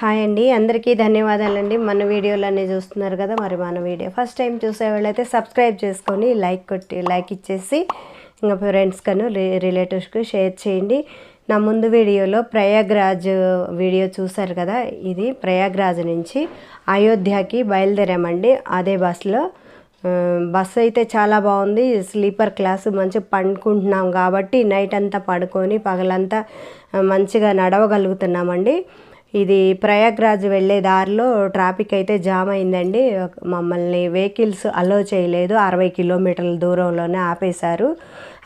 Hi అండి. అందరికీ ధన్యవాదాలండి. మన వీడియోలన్నీ చూస్తున్నారు కదా మరి మన వీడియో. ఫస్ట్ టైం చూసే వాళ్ళైతే సబ్స్క్రైబ్ చేసుకొని లైక్ కొట్టి లైక్ ఇచ్చేసి ఇంకా ఫ్రెండ్స్ కను రిలేటివ్స్కి షేర్ చేయండి. నా ముందు వీడియోలో ప్రయాగ్రాజ్ వీడియో చూశారు కదా ఇది ప్రయాగ్రాజ్ నుంచి అయోధ్యకి బయలుదేరామండి. అదే బస్సులో బస్సు అయితే చాలా బాగుంది. స్లీపర్ క్లాస్ మంచిగా పండుకుంటున్నాం కాబట్టి నైట్ అంతా పడుకొని పగలంతా మంచిగా నడవగలుగుతున్నామండి. ఇది ప్రయాగ్రాజ్ వెళ్ళే దారిలో ట్రాఫిక్ అయితే జామ్ అయిందండి. మమ్మల్ని వెహికల్స్ అలో చేయలేదు. అరవై కిలోమీటర్ల దూరంలోనే ఆపేశారు.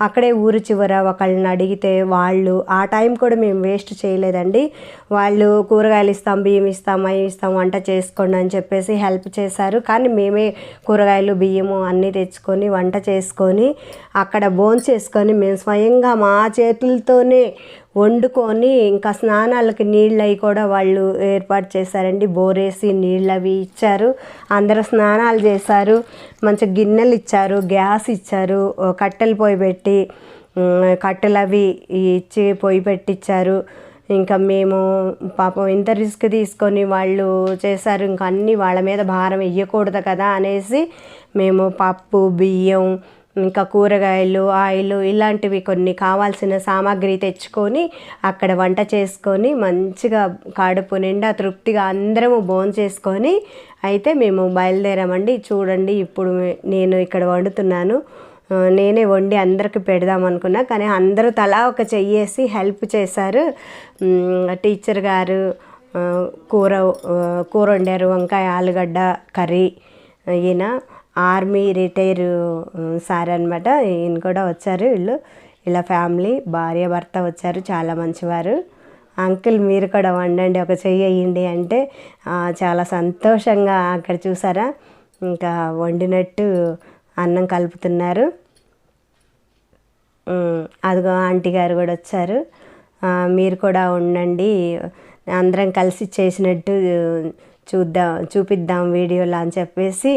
అక్కడే ఊరు చివర ఒకళ్ళని అడిగితే వాళ్ళు ఆ టైం కూడా మేము వేస్ట్ చేయలేదండి. వాళ్ళు కూరగాయలు ఇస్తాం బియ్యం ఇస్తాం అవి ఇస్తాం వంట చేసుకోండి అని చెప్పేసి హెల్ప్ చేశారు. కానీ మేమే కూరగాయలు బియ్యము అన్నీ తెచ్చుకొని వంట చేసుకొని అక్కడ భోంచేసుకొని చేసుకొని మేము స్వయంగా మా చేతులతోనే వండుకొని ఇంకా స్నానాలకి నీళ్ళు అవి కూడా వాళ్ళు ఏర్పాటు చేశారండి. బోరేసి నీళ్ళు అవి ఇచ్చారు. అందరూ స్నానాలు చేశారు. మంచి గిన్నెలు ఇచ్చారు గ్యాస్ ఇచ్చారు కట్టెలు పొయ్యి పెట్టి పెట్టి కట్టెలవి ఇచ్చి పొయ్యి పెట్టించారు ఇంకా మేము పాపం ఇంత రిస్క్ తీసుకొని వాళ్ళు చేశారు. ఇంకా అన్నీ వాళ్ళ మీద భారం వేయకూడదు కదా అనేసి మేము పప్పు బియ్యం ఇంకా కూరగాయలు ఆయిల్ ఇలాంటివి కొన్ని కావాల్సిన సామాగ్రి తెచ్చుకొని అక్కడ వంట చేసుకొని మంచిగా కడుపు నిండా తృప్తిగా అందరము భోజనం చేసుకొని అయితే మేము బయలుదేరామండి. చూడండి ఇప్పుడు నేను ఇక్కడ వండుతున్నాను. నేనే వండి అందరికి పెడదాం అనుకున్నా కానీ అందరూ తలా ఒక చెయ్యేసి హెల్ప్ చేశారు. టీచర్ గారు కూర కూర వండారు వంకాయ ఆలుగడ్డ కర్రీ ఈయన ఆర్మీ రిటైర్ సార్ అనమాట ఈయన కూడా వచ్చారు వీళ్ళు. ఇలా ఫ్యామిలీ భార్య భర్త వచ్చారు చాలా మంచివారు. అంకుల్ మీరు కూడా వండండి ఒక చెయ్యి అయ్యండి అంటే చాలా సంతోషంగా అక్కడ చూసారా. ఇంకా వండినట్టు అన్నం కలుపుతున్నారు. అదిగో ఆంటీ గారు కూడా వచ్చారు. మీరు కూడా ఉండండి. అందరం కలిసి చేసినట్టు చూద్దాం చూపిద్దాం వీడియోలో అని చెప్పేసి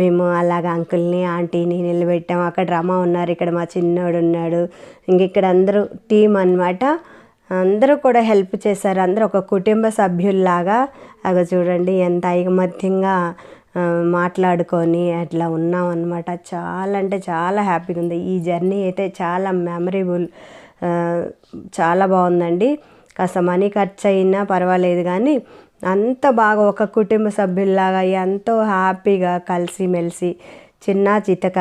మేము అలాగ అంకుల్ని ఆంటీని నిలబెట్టాం. అక్కడ రమ ఉన్నారు ఇక్కడ మా చిన్నోడు ఉన్నాడు. ఇంక ఇక్కడ అందరూ టీం అన్నమాట. అందరూ కూడా హెల్ప్ చేశారు. అందరూ ఒక కుటుంబ సభ్యుల్లాగా. అగ చూడండి ఎంత ఐకమత్యంగా మాట్లాడుకొని అట్లా ఉన్నాం అనమాట చాలా అంటే చాలా హ్యాపీగా ఉంది. ఈ జర్నీ అయితే చాలా మెమరబుల్ చాలా బాగుందండి. కాస్త మనీ ఖర్చు అయినా పర్వాలేదు కానీ అంత బాగా ఒక కుటుంబ సభ్యుల్లాగా ఎంతో హ్యాపీగా కలిసిమెలిసి చిన్న చితక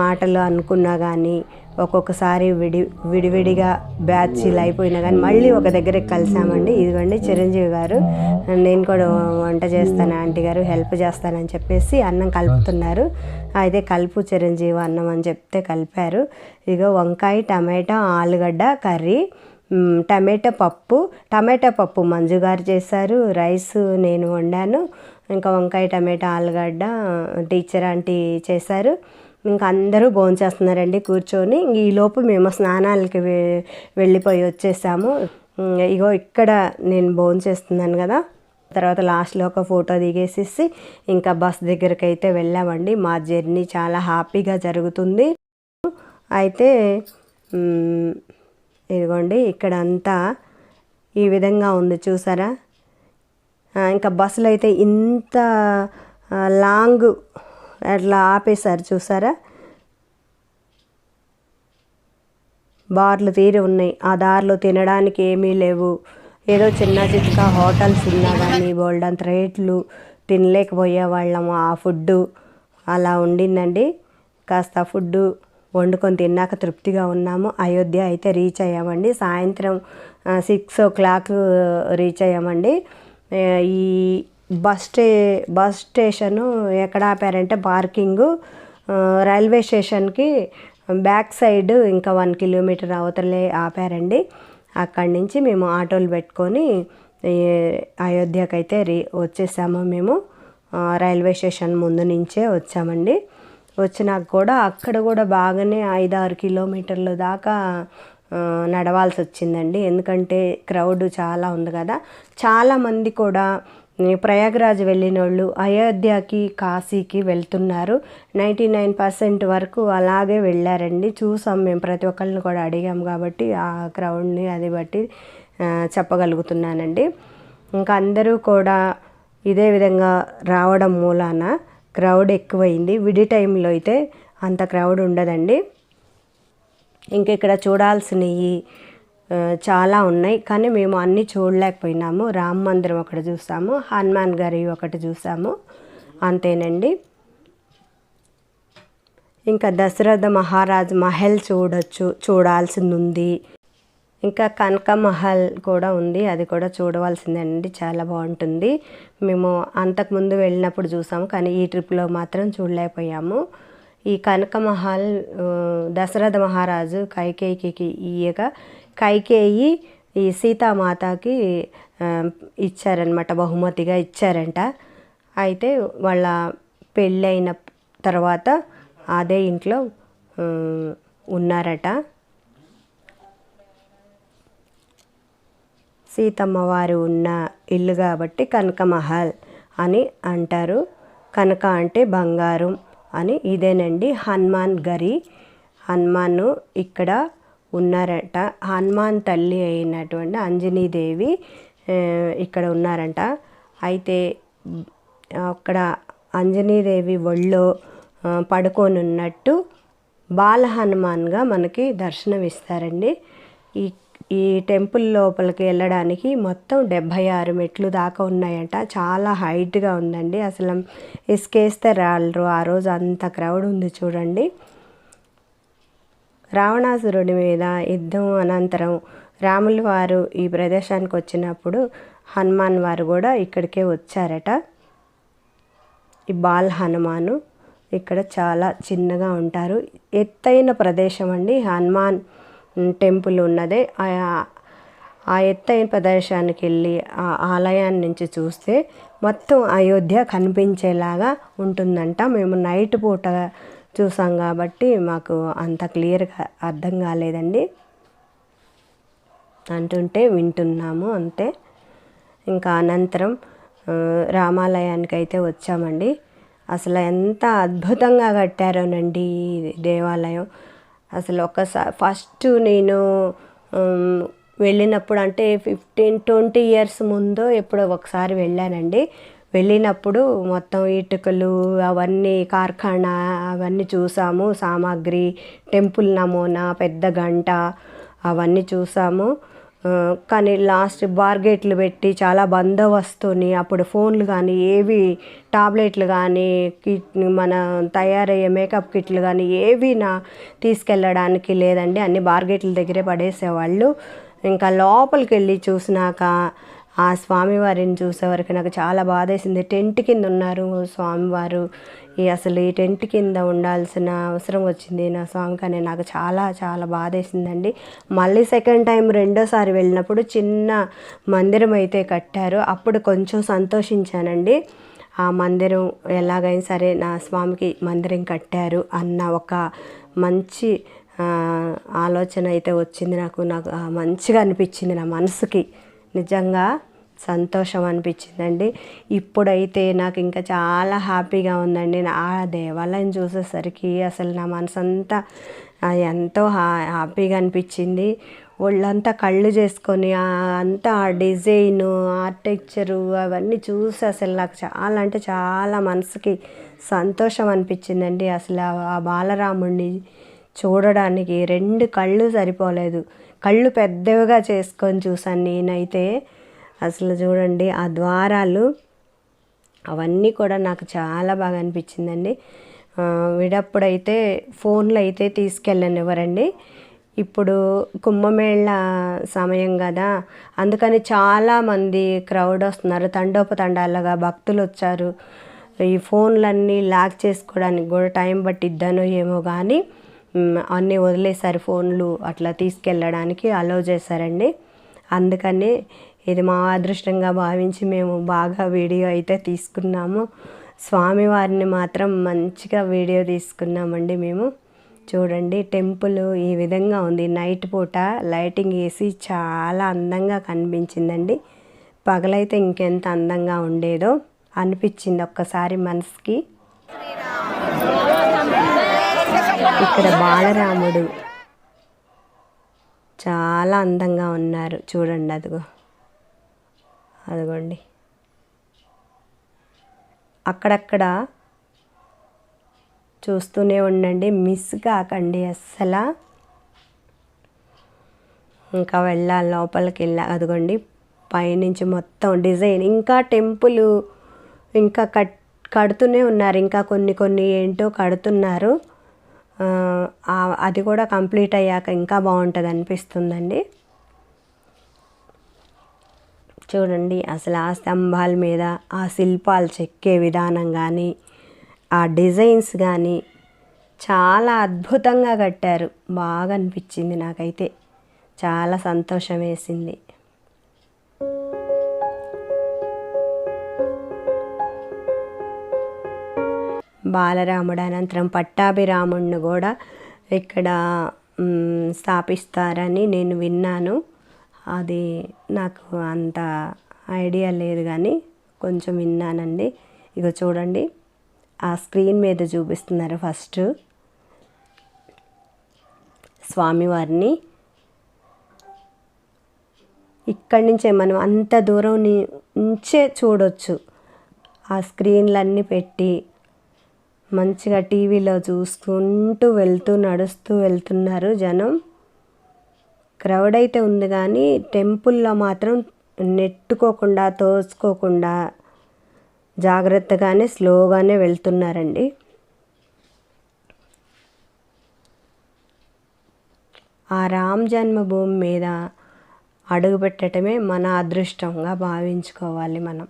మాటలు అనుకున్నా కానీ ఒక్కొక్కసారి విడి విడివిడిగా బ్యాచ్లు అయిపోయినా కానీ మళ్ళీ ఒక దగ్గర కలిసామండి. ఇదిగోండి చిరంజీవి గారు నేను కూడా వంట చేస్తాను ఆంటీ గారు హెల్ప్ చేస్తానని చెప్పేసి అన్నం కలుపుతున్నారు. అయితే కలుపు చిరంజీవి అన్నం అని చెప్తే కలిపారు. ఇక వంకాయ టమాటా ఆలుగడ్డ కర్రీ టమాటా పప్పు. టమాటా పప్పు మంజు గారు చేశారు. రైస్ నేను వండాను. ఇంకా వంకాయ టమాటా ఆలుగడ్డ టీచర్ ఆంటీ చేశారు. ఇంకా అందరూ భోంచేస్తున్నారండి కూర్చొని. ఈలోపు మేము స్నానాలకి వె- వెళ్ళిపోయి వచ్చేసాము. ఇగో ఇక్కడ నేను భోంచేస్తున్నాను కదా. తర్వాత లాస్ట్లో ఒక ఫోటో దిగేసేసి ఇంకా బస్ దగ్గరికి అయితే వెళ్ళామండి. మా జర్నీ చాలా హ్యాపీగా జరుగుతుంది. అయితే ఇదిగోండి ఇక్కడ అంతా ఈ విధంగా ఉంది చూసారా? ఇంకా బస్సులు అయితే ఇంత లాంగ్ అట్లా ఆపేశారు చూసారా? బార్లు తీరి ఉన్నాయి. ఆ దారిలో తినడానికి ఏమీ లేవు. ఏదో చిన్న చిన్న హోటల్స్ ఉన్నా కానీ బోల్డంత రేట్లు తినలేకపోయే వాళ్ళము ఆ ఫుడ్డు అలా ఉండిందండి. కాస్త ఫుడ్డు వండుకొని తిన్నాక తృప్తిగా ఉన్నాము. అయోధ్య అయితే రీచ్ అయ్యామండి. సాయంత్రం సిక్స్ ఓ క్లాక్ రీచ్ అయ్యామండి. ఈ బస్ స్టే బస్ స్టేషను ఎక్కడ ఆపారంటే పార్కింగు రైల్వే స్టేషన్కి బ్యాక్ సైడ్ ఇంకా వన్ కిలోమీటర్ అవతలే ఆపారండి. అక్కడి నుంచి మేము ఆటోలు పెట్టుకొని ఈ అయోధ్యకి అయితే రీ వచ్చేసాము మేము. రైల్వే స్టేషన్ ముందు నుంచే వచ్చామండి. వచ్చినాక కూడా అక్కడ కూడా బాగానే ఐదు ఆరు కిలోమీటర్ల దాకా నడవాల్సి వచ్చిందండి ఎందుకంటే క్రౌడ్ చాలా ఉంది కదా. చాలామంది కూడా ప్రయాగరాజ్ వెళ్ళిన వాళ్ళు అయోధ్యకి కాశీకి వెళ్తున్నారు. నైంటీ నైన్ పర్సెంట్ వరకు అలాగే వెళ్ళారండి. చూసాం మేము ప్రతి ఒక్కరిని కూడా అడిగాం కాబట్టి ఆ క్రౌడ్ని అది బట్టి చెప్పగలుగుతున్నానండి. ఇంకా అందరూ కూడా ఇదే విధంగా రావడం మూలాన క్రౌడ్ ఎక్కువైంది. విడి టైంలో అయితే అంత క్రౌడ్ ఉండదండి. ఇంక ఇక్కడ చూడాల్సినవి చాలా ఉన్నాయి. కానీ మేము అన్నీ చూడలేకపోయినాము. రామ మందిరం ఒకటి చూసాము. హనుమాన్ గారి ఒకటి చూసాము. అంతేనండి. ఇంకా దశరథ మహారాజ్ మహల్ చూడొచ్చు చూడాల్సింది ఉంది ఇంకా కనక మహల్ కూడా ఉంది. అది కూడా చూడవలసిందేనండి చాలా బాగుంటుంది. మేము అంతకుముందు వెళ్ళినప్పుడు చూసాము. కానీ ఈ ట్రిప్లో మాత్రం చూడలేకపోయాము. ఈ కనకమహల్ దశరథ మహారాజు కైకేయికి ఇయ్యగా కైకేయి ఈ సీతామాతకి ఇచ్చారనమాట బహుమతిగా ఇచ్చారంట. అయితే వాళ్ళ పెళ్ళైన తర్వాత అదే ఇంట్లో ఉన్నారట. సీతమ్మ వారు ఉన్న ఇల్లు కాబట్టి కనకమహల్ అని అంటారు. కనక అంటే బంగారం. అని ఇదేనండి హనుమాన్ గరి. హనుమాన్ ఇక్కడ ఉన్నారట. హనుమాన్ తల్లి అయినటువంటి అంజనీదేవి ఇక్కడ ఉన్నారంట. అయితే అక్కడ అంజనీదేవి ఒళ్ళో పడుకొని ఉన్నట్టు బాల హనుమాన్గా మనకి దర్శనం ఇస్తారండి ఈ ఈ టెంపుల్ లోపలికి వెళ్ళడానికి మొత్తం డెబ్భై ఆరు మెట్లు దాకా ఉన్నాయంట. చాలా హైట్గా ఉందండి. అసలు ఇసుకేస్తే రాలరు. ఆ రోజు అంత క్రౌడ్ ఉంది చూడండి. రావణాసురుడి మీద యుద్ధం అనంతరం రాముల వారు ఈ ప్రదేశానికి వచ్చినప్పుడు హనుమాన్ వారు కూడా ఇక్కడికే వచ్చారట. ఈ బాల్ హనుమాను ఇక్కడ చాలా చిన్నగా ఉంటారు. ఎత్తైన ప్రదేశం అండి. హనుమాన్ టెంపుల్ ఉన్నదే. ఆ- ఎత్తైన ప్రదేశానికి వెళ్ళి ఆ ఆలయాన్ని నుంచి చూస్తే మొత్తం అయోధ్య కనిపించేలాగా ఉంటుందంట. మేము నైట్ పూట చూసాం కాబట్టి మాకు అంత క్లియర్గా అర్థం కాలేదండి. అంటుంటే వింటున్నాము అంతే. ఇంకా అనంతరం రామాలయానికి అయితే వచ్చామండి. అసలు ఎంత అద్భుతంగా కట్టారోనండి ఈ దేవాలయం. అసలు ఒకసారి ఫస్ట్ నేను వెళ్ళినప్పుడు అంటే ఫిఫ్టీన్ ట్వంటీ ఇయర్స్ ముందు ఎప్పుడో ఒకసారి వెళ్ళానండి. వెళ్ళినప్పుడు మొత్తం ఇటుకలు అవన్నీ కార్ఖానా అవన్నీ చూసాము. సామాగ్రి టెంపుల్ నమూనా పెద్ద గంట అవన్నీ చూసాము. కానీ లాస్ట్ బార్గేట్లు పెట్టి చాలా బందోబస్తుని అప్పుడు ఫోన్లు కానీ ఏవి టాబ్లెట్లు కానీ కిట్ మన తయారయ్యే మేకప్ కిట్లు కానీ ఏవి నా తీసుకెళ్ళడానికి లేదండి. అన్ని బార్గేట్ల దగ్గరే పడేసేవాళ్ళు. ఇంకా లోపలికి వెళ్ళి చూసినాక ఆ స్వామివారిని చూసేవరకు నాకు చాలా బాధేసింది. టెంట్ కింద ఉన్నారు స్వామివారు. ఈ అసలు ఈ టెంట్ కింద ఉండాల్సిన అవసరం వచ్చింది నా స్వామి కానీ నాకు చాలా చాలా బాధేసిందండి. మళ్ళీ సెకండ్ టైం రెండోసారి వెళ్ళినప్పుడు చిన్న మందిరం అయితే కట్టారు. అప్పుడు కొంచెం సంతోషించానండి. ఆ మందిరం ఎలాగైనా సరే నా స్వామికి మందిరం కట్టారు అన్న ఒక మంచి ఆలోచన అయితే వచ్చింది నాకు. నాకు మంచిగా అనిపించింది నా మనసుకి. నిజంగా సంతోషం అనిపించిందండి. ఇప్పుడైతే నాకు ఇంకా చాలా హ్యాపీగా ఉందండి. నా ఆ దేవాలయం చూసేసరికి అసలు నా మనసు అంతా ఎంతో హా హ్యాపీగా అనిపించింది. ఒళ్ళంతా కళ్ళు చేసుకొని అంతా ఆ డిజైన్ ఆర్కిటెక్చరు అవన్నీ చూసి అసలు నాకు చాలా అంటే చాలా మనసుకి సంతోషం అనిపించిందండి. అసలు ఆ- ఆ బాలరాముడిని చూడడానికి రెండు కళ్ళు సరిపోలేదు. కళ్ళు పెద్దవిగా చేసుకొని చూసాను నేనైతే. అసలు చూడండి ఆ ద్వారాలు అవన్నీ కూడా నాకు చాలా బాగా అనిపించిందండి. విడప్పుడైతే ఫోన్లు అయితే తీసుకెళ్ళనివ్వరండి ఇప్పుడు కుంభమేళ సమయం కదా అందుకని చాలామంది క్రౌడ్ వస్తున్నారు తండోపతండాలుగా భక్తులు వచ్చారు. ఈ ఫోన్లన్నీ లాక్ చేసుకోవడానికి కూడా టైం పట్టిద్దనో ఏమో కానీ అన్నీ వదిలేశారు ఫోన్లు అట్లా తీసుకెళ్ళడానికి అలో చేశారండి. అందుకని ఇది మా అదృష్టంగా భావించి మేము బాగా వీడియో అయితే తీసుకున్నాము. స్వామివారిని మాత్రం మంచిగా వీడియో తీసుకున్నామండి మేము. చూడండి టెంపుల్ ఈ విధంగా ఉంది. నైట్ పూట లైటింగ్ వేసి చాలా అందంగా కనిపించిందండి. పగలైతే ఇంకెంత అందంగా ఉండేదో అనిపించింది ఒక్కసారి మనసుకి. ఇక్కడ బాలరాముడు చాలా అందంగా ఉన్నారు. చూడండి అదిగో. అదిగోండి. అక్కడక్కడ చూస్తూనే ఉండండి. మిస్ కాకండి అస్సలు. ఇంకా వెళ్ళాలి లోపలికి వెళ్ళా అదిగోండి పైనుంచి మొత్తం డిజైన్. ఇంకా టెంపుల్ ఇంకా కట్ కడుతూనే ఉన్నారు. ఇంకా కొన్ని కొన్ని ఏంటో కడుతున్నారు. అది కూడా కంప్లీట్ అయ్యాక ఇంకా బాగుంటుంది అనిపిస్తుందండి. చూడండి అసలు ఆ స్తంభాల మీద ఆ శిల్పాలు చెక్కే విధానం కానీ ఆ డిజైన్స్ కానీ చాలా అద్భుతంగా కట్టారు. బాగా అనిపించింది నాకైతే. చాలా సంతోషం వేసింది. బాలరాముడు అనంతరం పట్టాభిరాముడిని కూడా ఇక్కడ స్థాపిస్తారని నేను విన్నాను. అది నాకు అంత ఐడియా లేదు కానీ కొంచెం విన్నానండి. ఇక చూడండి. ఆ స్క్రీన్ మీద చూపిస్తున్నారు ఫస్ట్ స్వామివారిని. ఇక్కడి నుంచే మనం అంత దూరం నుంచే చూడొచ్చు. ఆ స్క్రీన్లన్నీ పెట్టి మంచిగా టీవీలో చూసుకుంటూ వెళ్తూ నడుస్తూ వెళ్తున్నారు జనం. క్రౌడ్ అయితే ఉంది కానీ టెంపుల్లో మాత్రం నెట్టుకోకుండా తోసుకోకుండా జాగ్రత్తగానే స్లోగానే వెళ్తున్నారండి. ఆ రామ్ జన్మభూమి మీద అడుగుపెట్టడమే మన అదృష్టంగా భావించుకోవాలి మనం.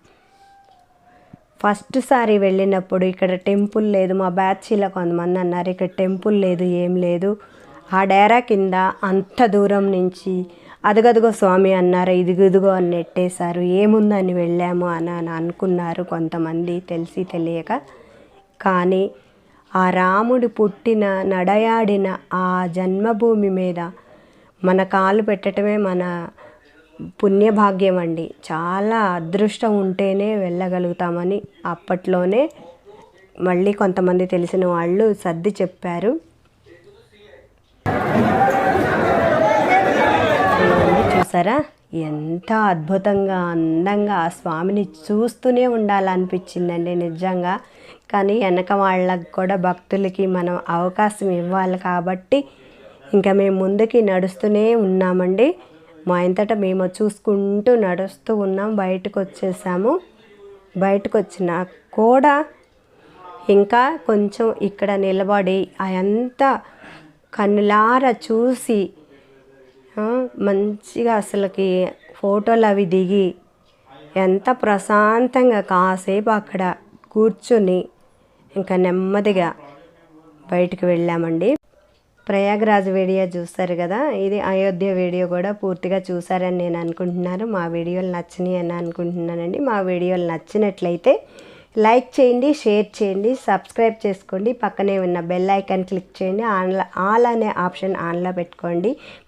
ఫస్ట్ సారి వెళ్ళినప్పుడు ఇక్కడ టెంపుల్ లేదు మా బ్యాచ్లో కొంతమంది అన్నారు ఇక్కడ టెంపుల్ లేదు ఏం లేదు ఆ డేరా కింద అంత దూరం నుంచి అదుగదుగో స్వామి అన్నారు ఇదిగుదుగో అని నెట్టేశారు. ఏముందని వెళ్ళాము అని అని అనుకున్నారు కొంతమంది తెలిసి తెలియక. కానీ ఆ రాముడు పుట్టిన నడయాడిన ఆ జన్మభూమి మీద మన కాలు పెట్టడమే మన పుణ్యభాగ్యం అండి. చాలా అదృష్టం ఉంటేనే వెళ్ళగలుగుతామని అప్పట్లోనే మళ్ళీ కొంతమంది తెలిసిన వాళ్ళు సర్ది చెప్పారు. చూసారా? ఎంత అద్భుతంగా అందంగా ఆ స్వామిని చూస్తూనే ఉండాలనిపించిందండి నిజంగా. కానీ వెనక వాళ్ళకి కూడా భక్తులకి మనం అవకాశం ఇవ్వాలి కాబట్టి ఇంకా మేము ముందుకి నడుస్తూనే ఉన్నామండి. మా ఇంతట మేము చూసుకుంటూ నడుస్తూ ఉన్నాం బయటకు వచ్చేసాము. బయటకు వచ్చినా కూడా ఇంకా కొంచెం ఇక్కడ నిలబడి అదంతా కన్నులార చూసి మంచిగా అసలుకి ఫోటోలు అవి దిగి ఎంత ప్రశాంతంగా కాసేపు అక్కడ కూర్చుని ఇంకా నెమ్మదిగా బయటికి వెళ్ళామండి. ప్రయాగరాజ్ వీడియో చూస్తారు కదా ఇది అయోధ్య వీడియో కూడా పూర్తిగా చూసారని నేను అనుకుంటున్నాను. మా వీడియోలు నచ్చినాయి అని అనుకుంటున్నానండి. మా వీడియోలు నచ్చినట్లయితే లైక్ చేయండి షేర్ చేయండి సబ్స్క్రైబ్ చేసుకోండి. పక్కనే ఉన్న బెల్ ఐకాన్ క్లిక్ చేయండి. ఆన్లో ఆల్ అనే ఆప్షన్ ఆన్లో పెట్టుకోండి.